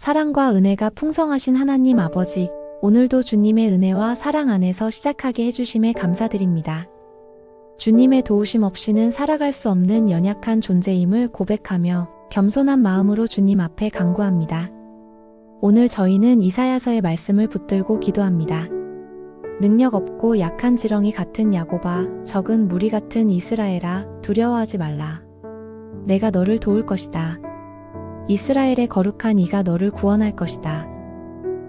사랑과 은혜가 풍성하신 하나님 아버지, 오늘도 주님의 은혜와 사랑 안에서 시작하게 해주심에 감사드립니다. 주님의 도우심 없이는 살아갈 수 없는 연약한 존재임을 고백하며 겸손한 마음으로 주님 앞에 간구합니다. 오늘 저희는 이사야서의 말씀을 붙들고 기도합니다. 능력 없고 약한 지렁이 같은 야고바, 적은 무리 같은 이스라엘아, 두려워하지 말라. 내가 너를 도울 것이다. 이스라엘의 거룩한 이가 너를 구원할 것이다.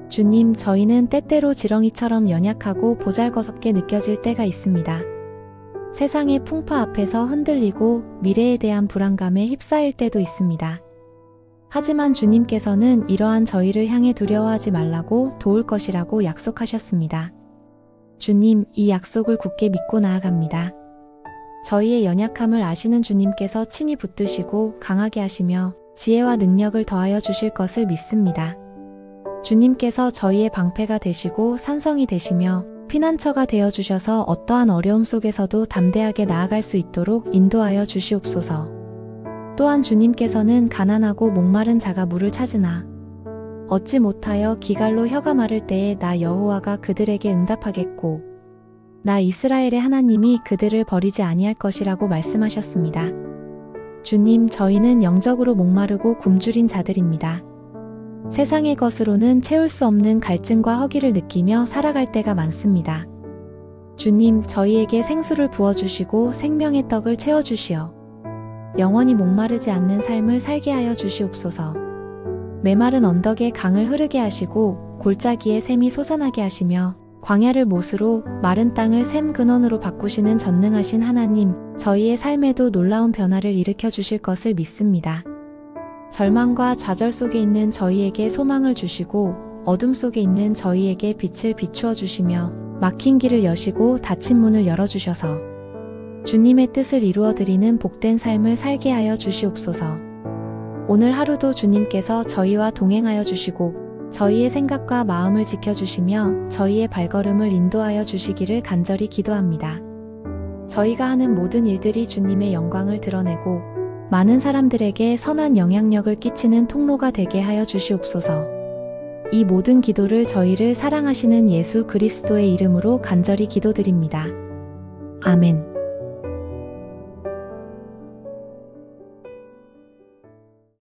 주님, 저희는 때때로 지렁이처럼 연약하고 보잘것없게 느껴질 때가 있습니다. 세상의 풍파 앞에서 흔들리고 미래에 대한 불안감에 휩싸일 때도 있습니다. 하지만 주님께서는 이러한 저희를 향해 두려워하지 말라고 도울 것이라고 약속하셨습니다. 주님, 이 약속을 굳게 믿고 나아갑니다. 저희의 연약함을 아시는 주님께서 친히 붙드시고 강하게 하시며 지혜와 능력을 더하여 주실 것을 믿습니다. 주님께서 저희의 방패가 되시고 산성이 되시며 피난처가 되어 주셔서 어떠한 어려움 속에서도 담대하게 나아갈 수 있도록 인도하여 주시옵소서. 또한 주님께서는 가난하고 목마른 자가 물을 찾으나 얻지 못하여 기갈로 혀가 마를 때에 나 여호와가 그들에게 응답하겠고 나 이스라엘의 하나님이 그들을 버리지 아니할 것이라고 말씀하셨습니다. 주님, 저희는 영적으로 목마르고 굶주린 자들입니다. 세상의 것으로는 채울 수 없는 갈증과 허기를 느끼며 살아갈 때가 많습니다. 주님, 저희에게 생수를 부어주시고 생명의 떡을 채워주시어 영원히 목마르지 않는 삶을 살게 하여 주시옵소서. 메마른 언덕에 강을 흐르게 하시고 골짜기에 샘이 솟아나게 하시며 광야를 못으로 마른 땅을 샘 근원으로 바꾸시는 전능하신 하나님, 저희의 삶에도 놀라운 변화를 일으켜 주실 것을 믿습니다. 절망과 좌절 속에 있는 저희에게 소망을 주시고 어둠 속에 있는 저희에게 빛을 비추어 주시며 막힌 길을 여시고 닫힌 문을 열어 주셔서 주님의 뜻을 이루어 드리는 복된 삶을 살게 하여 주시옵소서. 오늘 하루도 주님께서 저희와 동행하여 주시고 저희의 생각과 마음을 지켜주시며 저희의 발걸음을 인도하여 주시기를 간절히 기도합니다. 저희가 하는 모든 일들이 주님의 영광을 드러내고 많은 사람들에게 선한 영향력을 끼치는 통로가 되게 하여 주시옵소서. 이 모든 기도를 저희를 사랑하시는 예수 그리스도의 이름으로 간절히 기도드립니다. 아멘.